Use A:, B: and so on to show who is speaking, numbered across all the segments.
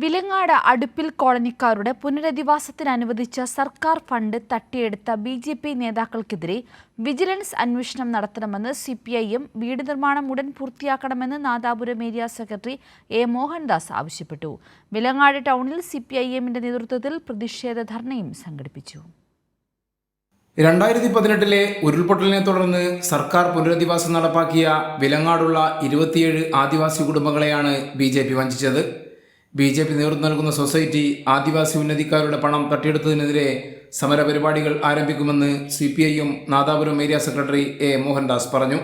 A: വിലങ്ങാട് അടുപ്പിൽ കോളനിക്കാരുടെ പുനരധിവാസത്തിന് അനുവദിച്ച സർക്കാർ ഫണ്ട് തട്ടിയെടുത്ത ബി ജെ പി നേതാക്കൾക്കെതിരെ വിജിലൻസ് അന്വേഷണം നടത്തണമെന്ന് സി പി ഐ വീട് നിർമ്മാണം ഉടൻ പൂർത്തിയാക്കണമെന്ന് Nadapuram area secretary A Mohandas ആവശ്യപ്പെട്ടു. വിലങ്ങാട് ടൗണിൽ സി പി ഐ എമ്മിന്റെ നേതൃത്വത്തിൽ പ്രതിഷേധ ധർണയും സംഘടിപ്പിച്ചു.
B: രണ്ടായിരത്തി പതിനെട്ടിലെ ഉരുൾപൊട്ടലിനെ തുടർന്ന് സർക്കാർ പുനരധിവാസം നടപ്പാക്കിയ വിലങ്ങാടുള്ള ഇരുപത്തിയേഴ് ആദിവാസി കുടുംബങ്ങളെയാണ് ബി ജെ പി വഞ്ചിച്ചത്. ബി ജെ പി നേതൃത്വം നൽകുന്ന സൊസൈറ്റി ആദിവാസി ഉന്നതിക്കാരുടെ പണം തട്ടിയെടുത്തതിനെതിരെ സമരപരിപാടികൾ ആരംഭിക്കുമെന്ന് സി പി ഐയും Nadapuram area secretary A Mohandas പറഞ്ഞു.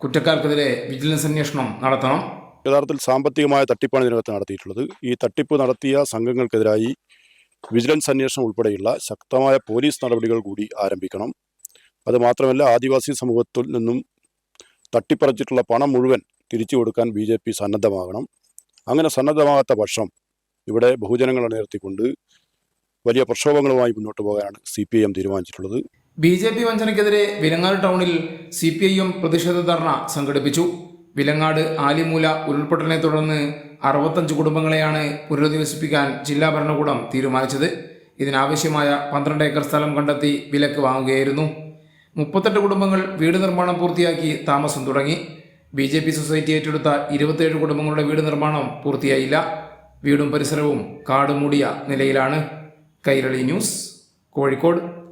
B: കുറ്റക്കാർക്കെതിരെ വിജിലൻസ് അന്വേഷണം നടത്തണം.
C: യഥാർത്ഥത്തിൽ സാമ്പത്തികമായ തട്ടിപ്പാണ് ഇതിനകത്ത് നടത്തിയിട്ടുള്ളത്. ഈ തട്ടിപ്പ് നടത്തിയ സംഘങ്ങൾക്കെതിരായി വിജിലൻസ് അന്വേഷണം ഉൾപ്പെടെയുള്ള ശക്തമായ പോലീസ് നടപടികൾ കൂടി ആരംഭിക്കണം. അതുമാത്രമല്ല ആദിവാസി സമൂഹത്തിൽ നിന്നും തട്ടിപ്പറിച്ചിട്ടുള്ള പണം മുഴുവൻ തിരിച്ചു കൊടുക്കാൻ ബി സന്നദ്ധമാകണം. അങ്ങനെ സന്നദ്ധമാകാത്ത പക്ഷം ഇവിടെ ബഹുജനങ്ങളെ നിർത്തിക്കൊണ്ട് വലിയ പ്രക്ഷോഭങ്ങളുമായി മുന്നോട്ട് പോകാനാണ് സി പി ഐ എം തീരുമാനിച്ചിട്ടുള്ളത്.
B: ബി ജെ പി വഞ്ചനയ്ക്കെതിരെ വിലങ്ങാട് ടൗണിൽ സി പി ഐ എം പ്രതിഷേധ ധർണ സംഘടിപ്പിച്ചു. വിലങ്ങാട് ആലിമൂല ഉരുൾപൊട്ടലിനെ തുടർന്ന് അറുപത്തഞ്ച് കുടുംബങ്ങളെയാണ് പുനരധിവസിപ്പിക്കാൻ ജില്ലാ ഭരണകൂടം തീരുമാനിച്ചത്. ഇതിനാവശ്യമായ പന്ത്രണ്ട് ഏക്കർ സ്ഥലം കണ്ടെത്തി വിലക്ക് വാങ്ങുകയായിരുന്നു. മുപ്പത്തെട്ട് കുടുംബങ്ങൾ വീട് നിർമ്മാണം പൂർത്തിയാക്കി താമസം തുടങ്ങി. ബി ജെ പി സൊസൈറ്റി ഏറ്റെടുത്ത ഇരുപത്തേഴ് കുടുംബങ്ങളുടെ വീട് നിർമ്മാണം പൂർത്തിയായില്ല. വീടും പരിസരവും കാടുമൂടിയ നിലയിലാണ്. കൈരളി ന്യൂസ് കോഴിക്കോട്.